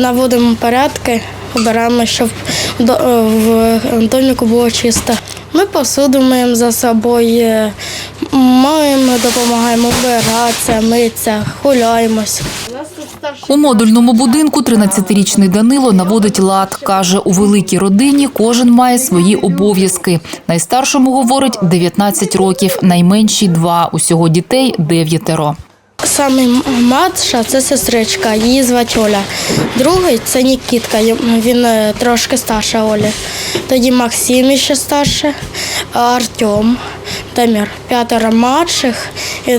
наводимо порядки, обираємо, щоб е, в доміку було чисто. Ми посуду миємо за собою, маємо, допомагаємо вбиратися, митися, гуляємось. У модульному будинку 13-річний Данило наводить лад. Каже, у великій родині кожен має свої обов'язки. Найстаршому говорить 19 років, найменші – два. Усього дітей – дев'ятеро. Самий младша це сестричка, її звати Оля. Другий це Нікітка, він е, трошки старше Олі. Тоді Максим ще старше, Артем, Дамір, п'ятеро младших,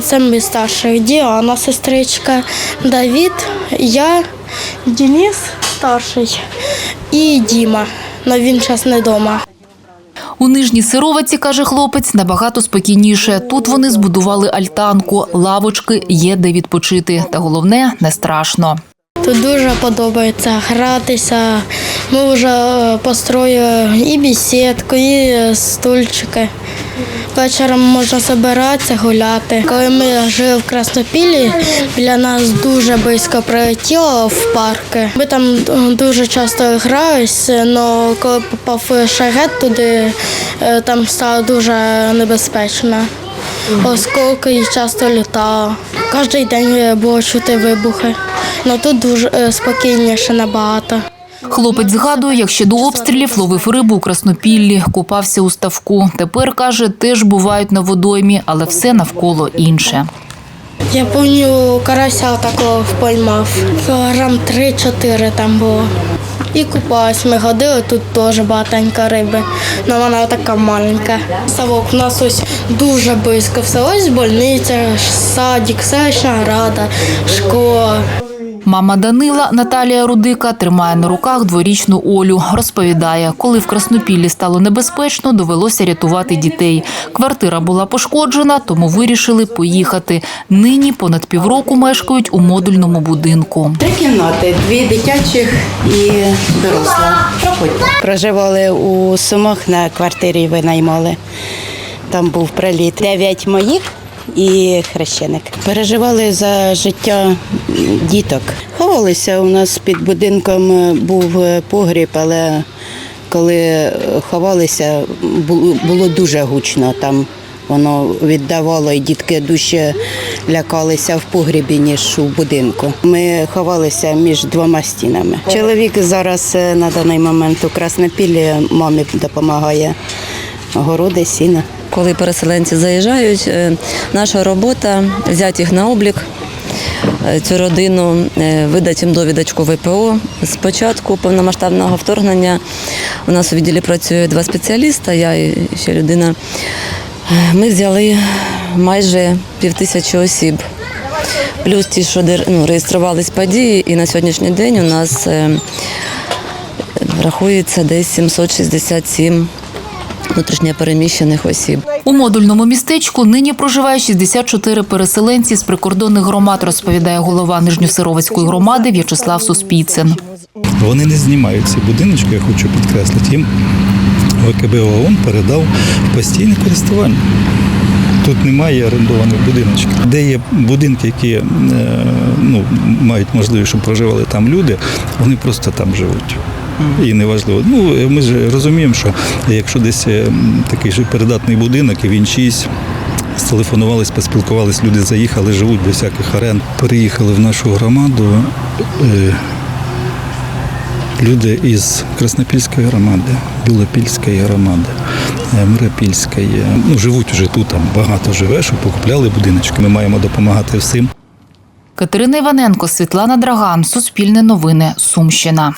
це ми старших. Діана, сестричка, Давід, я, Денис старший і Діма. але він зараз не вдома. У Нижній Сироваці, каже хлопець, набагато спокійніше. Тут вони збудували альтанку, лавочки, є де відпочити. Та головне – не страшно. Тут дуже подобається гратися. Ми вже е, построїли і бесідку, і стульчики. Вечором можна збиратися, гуляти. Коли ми жили в Краснопіллі, біля нас дуже близько прилетіло в парки. Ми там е, дуже часто гралися, але коли попав шагет туди, е, там стало дуже небезпечно. Осколки часто літало. Кожен день було чути вибухи. Ну тут дуже е, спокійніше набагато. Хлопець згадує, як ще до обстрілів ловив рибу у Краснопіллі, купався у ставку. Тепер, каже, теж бувають на водоймі, але все навколо інше. Я пам'ятаю, карася такого поймав. Кілограм 3-4 там було. І купалась. Ми ходили, тут теж багатенько риби. але вона така маленька. Ставок у нас ось дуже близько. Все ось больниця, садик, селищна рада, школа. Мама Данила Наталія Рудика тримає на руках дворічну Олю. Розповідає, коли в Краснопіллі стало небезпечно, довелося рятувати дітей. Квартира була пошкоджена, тому вирішили поїхати. Нині понад півроку мешкають у модульному будинку. Три кімнати, дві дитячих і доросла. Проживали у Сумах на квартирі винаймали. Там був приліт. Дев'ять моїх і хрещеник. Переживали за життя діток. Ховалися у нас під будинком е, був е, погріб, але коли ховалися, було дуже гучно там. Воно віддавало, і дітки дужче лякалися в погрібі, ніж у будинку. Ми ховалися між двома стінами. Чоловік зараз е, на даний момент у Краснопіллі мамі допомагає. Городи, сіна. Коли переселенці заїжджають, е, наша робота взяти їх на облік. е, Цю родину е, видати їм довідочку ВПО. Спочатку повномасштабного вторгнення у нас у відділі працює два спеціаліста, я і ще людина. Ми взяли майже півтисячі осіб. Плюс ті, що ну, реєструвались події, і на сьогоднішній день у нас рахується десь 767 внутрішньопереміщених осіб. У модульному містечку нині проживає 64 переселенці з прикордонних громад, розповідає голова Нижньосировицької громади В'ячеслав Суспіцин. Вони не знімають ці будиночки, я хочу підкреслити. Їм ОКБ ООН передав постійне користування. Тут немає орендованих будиночків. Де є будинки, які е, ну, мають можливість, щоб проживали там люди, вони просто там живуть. І неважливо. Ну, ми ж розуміємо, що якщо десь е, такий же передатний будинок, і він чийсь, Стелефонувались, поспілкувались, люди заїхали, живуть без всяких оренд. Переїхали в нашу громаду. е, люди із Краснопільської громади, Білопільської громади, е, Миропільської. Ну, живуть уже тут, там багато живе, що покупляли будиночки. Ми маємо допомагати всім. Катерина Іваненко, Світлана Драган, Суспільне новини, Сумщина.